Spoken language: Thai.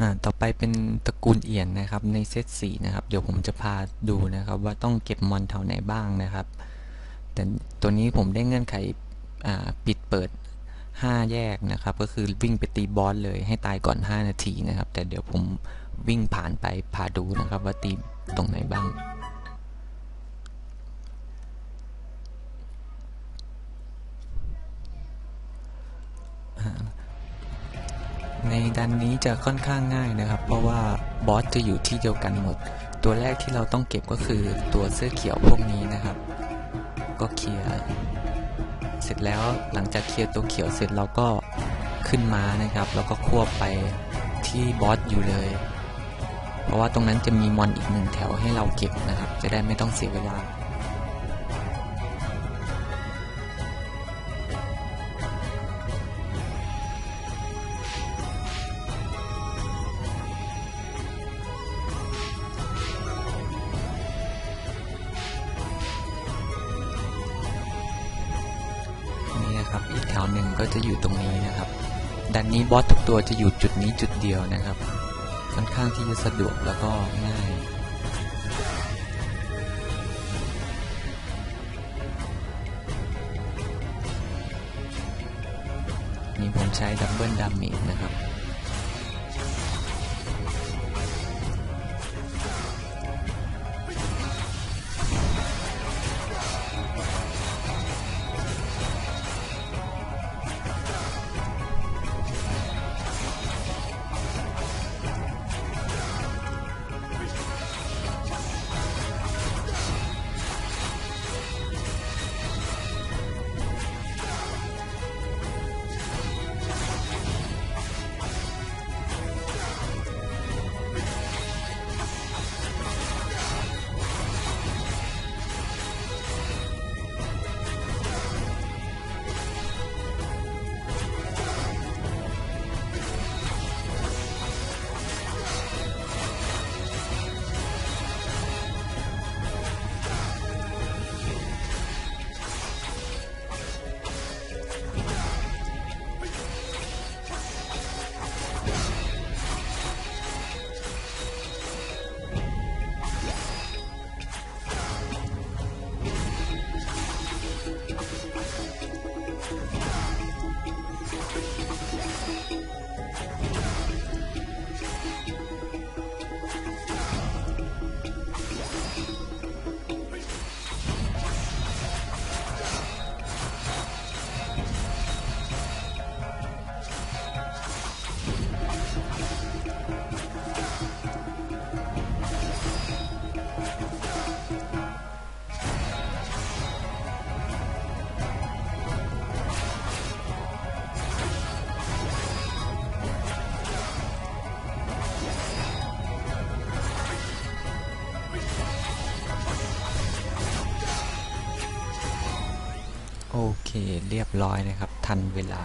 อ่าต่อไปเป็นตระกูลเอียนนะครับในเซตสีนะครับ เดี๋ยวผมจะพาดูนะครับ ว่าต้องเก็บมอนเท่าไหนบ้างนะครับ แต่ตัวนี้ผมได้เงื่อนไขอ่าปิดเปิด 5 แยกนะครับ ก็คือวิ่งไปตีบอสเลยให้ตายก่อน 5 นาทีนะครับ แต่เดี๋ยวผมวิ่งผ่านไปพาดูนะครับ ว่าตีตรงไหนบ้าง ในดันนี้จะค่อนข้างง่ายนะครับ เพราะว่าบอสจะอยู่ที่เดียวกันหมด ตัวแรกที่เราต้องเก็บก็คือตัวเสื้อเขียวพวกนี้นะครับ ก็เคลียร์เสร็จแล้วหลังจากเคลียร์ตัวเขียวเสร็จเราก็ขึ้นมานะครับ แล้วก็ควบไปที่บอสอยู่เลย เพราะว่าตรงนั้นจะมีมอนอีกหนึ่งแถวให้เราเก็บนะครับ จะได้ไม่ต้องเสียเวลา นะครับ อีกแถวหนึ่งก็จะอยู่ตรงนี้นะครับ ดันนี้บอสทุกตัวจะอยู่จุดนี้จุดเดียวนะครับ ค่อนข้างที่จะสะดวกแล้วก็ง่ายนี่ผมใช้ดับเบิลดาเมจนะครับ โอเคเรียบร้อยนะครับ ทันเวลา